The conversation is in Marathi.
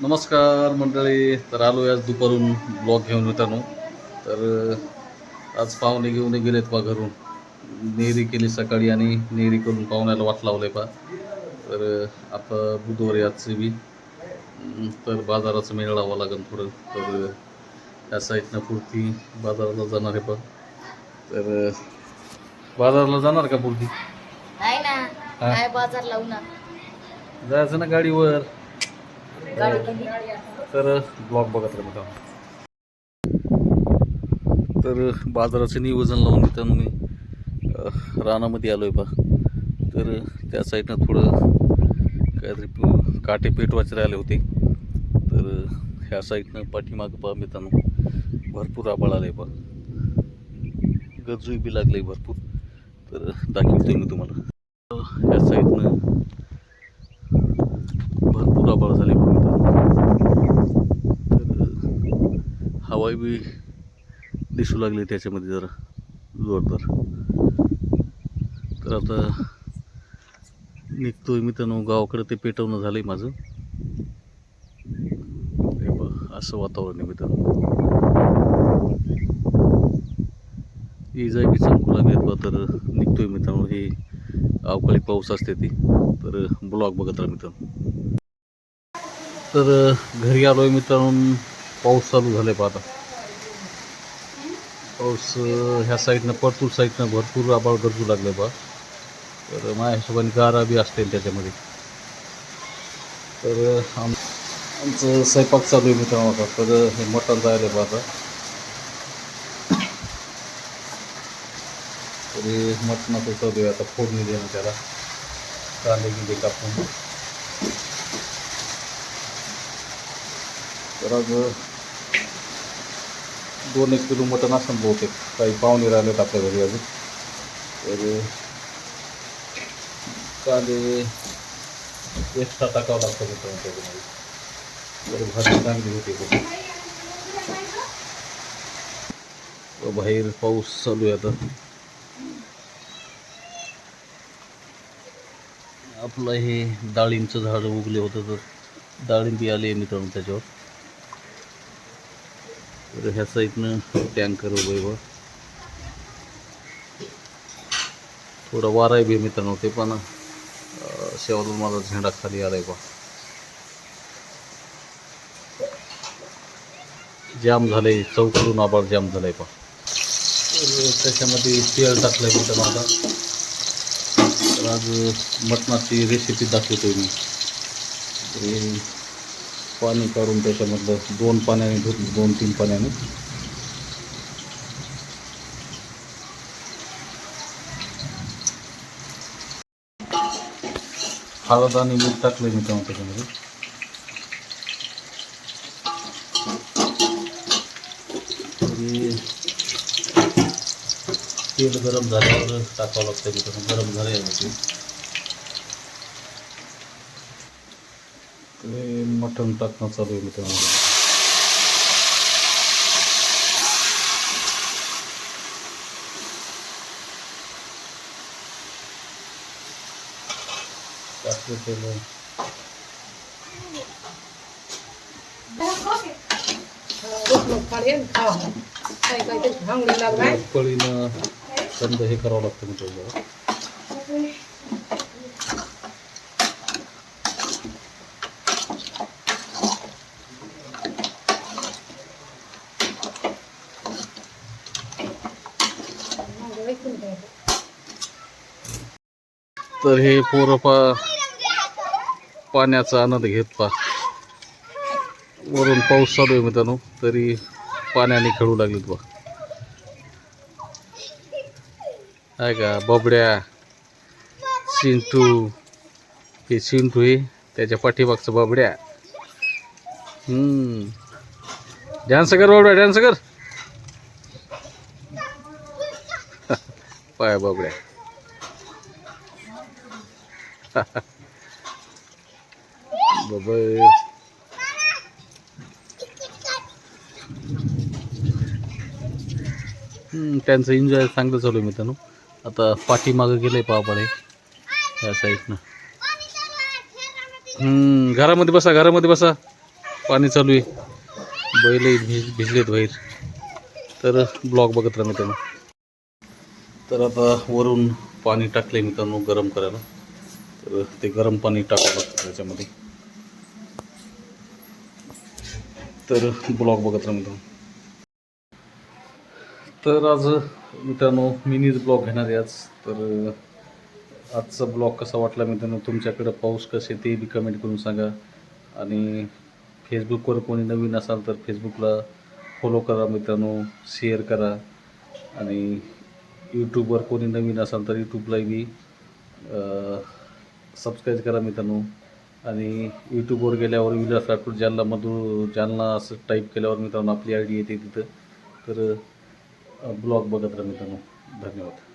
नमस्कार मंडळी तर आलो आज दुपारून ब्लॉग घेऊन मित्रांनो. तर आज पाहुणे घेऊन गेलेत पा घरून. नेहरी केली सकाळी आणि नेहरी करून पाहुण्याला वाट लावलंय पा तर आता बुधवारी आजचे बी. तर बाजाराचं मेळ लावा लागेल थोडं. तर त्या साईडनं पुरती बाजाराला जाणार आहे पा तर बाजाराला जाणार का पुरती? हा. काय बाजार जायचं ना गाडीवर. गाडी केली तर ब्लॉग बघत राहा मित्रांनो तर बाजाराचं नियोजन लावून मित्रांनो मी रानामध्ये आलो आहे पा तर त्या साईडनं थोडं काहीतरी प- काटे पेटवायचे राहिले होते. तर ह्या साईडनं पाठीमागं पा मित्रांनो भरपूर आबाळ आलं आहे पा गजू बी लागले भरपूर. तर दाखवतोय मी तुम्हाला. या साईडनं भरपूर आबाळ झाले तर हवाई बी दिसू लागली त्याच्यामध्ये जरा जोरदार. तर आता निघतोय मित्रांनो गावाकडे ते पेटवणं झालंय माझं. हे असं वातावरण आहे मित्रांनो. इजा बी चमकू लागले बा तर निघतोय मित्रांनो. हे अवकाळी पाऊस असते ती. तर ब्लॉग बघत राहा मित्रांनो. तर घरी आलो आहे मित्रांनो. पाऊस चालू झाला आहे आता. पाऊस ह्या साईडनं परतूर साईडनं भरपूर आबाळ गरजू लागले बा तर माझ्या हिशोबाने गारा बी असतील त्याच्यामध्ये. तर आम आमचं स्वयंपाक चालू आहे मित्रांनो आता. तर हे मटण जायला बा आता. तरी मटणाचं चालू आहे आता फोडणी देणं त्याला. कांदे गिंदे कापून. तर आज दोन एक किलो मटण असं बहुतेक. काही पाहुणे राहिलेत आपल्या घरी अजून. तर कांदे एक्स्ट्रा टाकावं लागतं मित्रांनो त्याच्यामध्ये. तर भाजी चांगली होते बाहेर पाऊस चालू आहे आता. आपलं हे डाळिंबचं झाड उगले होतं तर डाळिंबी आले मित्रांनो त्याच्यावर. तर ह्या साईडनं टँकर उभं आहे थोडा वाराय बी मित्रांनो ते पण अं, माझा झेंडा खाली आलाय बा जाम झाले चौकडून आबाळ जाम झालाय बा तर त्याच्यामध्ये तेल टाकलंय मित्रांनो आता. तर आज मटणाची रेसिपी दाखवतोय मी. पाणी काढून त्याच्यामधलं दोन पाण्याने धुतलं दोन तीन पाण्याने. हळद आणि मीठ टाकलं मी तेव्हा त्याच्यामध्ये. तरी तेल गरम झाल्यावर टाकावं लागतं मित्रांनो गरम झालं यामध्ये ते मटण टाकणं चालू आहे मित्रांनो टाकलं तेल पळीनं थंड हे करावं लागतं मित्रांनो तर हे पोरं पा पाण्याचा आनंद घेत पा. वरून पाऊस चालू आहे मित्रांनो तरी पाण्याने खेळू लागलेत बा. आहे का? बबड्या चिंटू हे चिंटू आहे त्याच्या पाठीमागचं बबड्या. हम्म. डान्स कर बबड्या डान्स कर. पाय बाबड्या. बाबा त्यांचं एन्जॉय चांगलं चालू आहे मित्रांनो. आता पाठीमागं गेलं आहे पापाडे या साईडनं. घरामध्ये बसा घरामध्ये बसा. पाणी चालू आहे. बैल भिज भिजलेत बाहेर. तर ब्लॉग बघत राहा मित्रांनो. तर आता वरून पाणी टाकले मित्रांनो गरम करायला. तर ते गरम पाणी टाकावं लागतं त्याच्यामध्ये. तर ब्लॉग बघत राहा मित्रांनो. तर आज मित्रांनो मिनीज ब्लॉग घेणार आहे आज. तर आजचा ब्लॉग कसा वाटला मित्रांनो? तुमच्याकडं पाऊस कसे ते बी कमेंट करून सांगा. आणि फेसबुकवर कोणी नवीन असाल तर फेसबुकला फॉलो करा मित्रांनो शेअर करा. आणि यूट्यूबवर कोणी नवीन असाल तर यूट्यूबलाही बी सबस्क्राईब करा मित्रांनो. आणि यूट्यूबवर गेल्यावर विलास राठोड जालना मधू जालना असं टाईप केल्यावर मित्रांनो आपली आय डी येते तिथं. तर ब्लॉग बघत राहा मित्रांनो. धन्यवाद.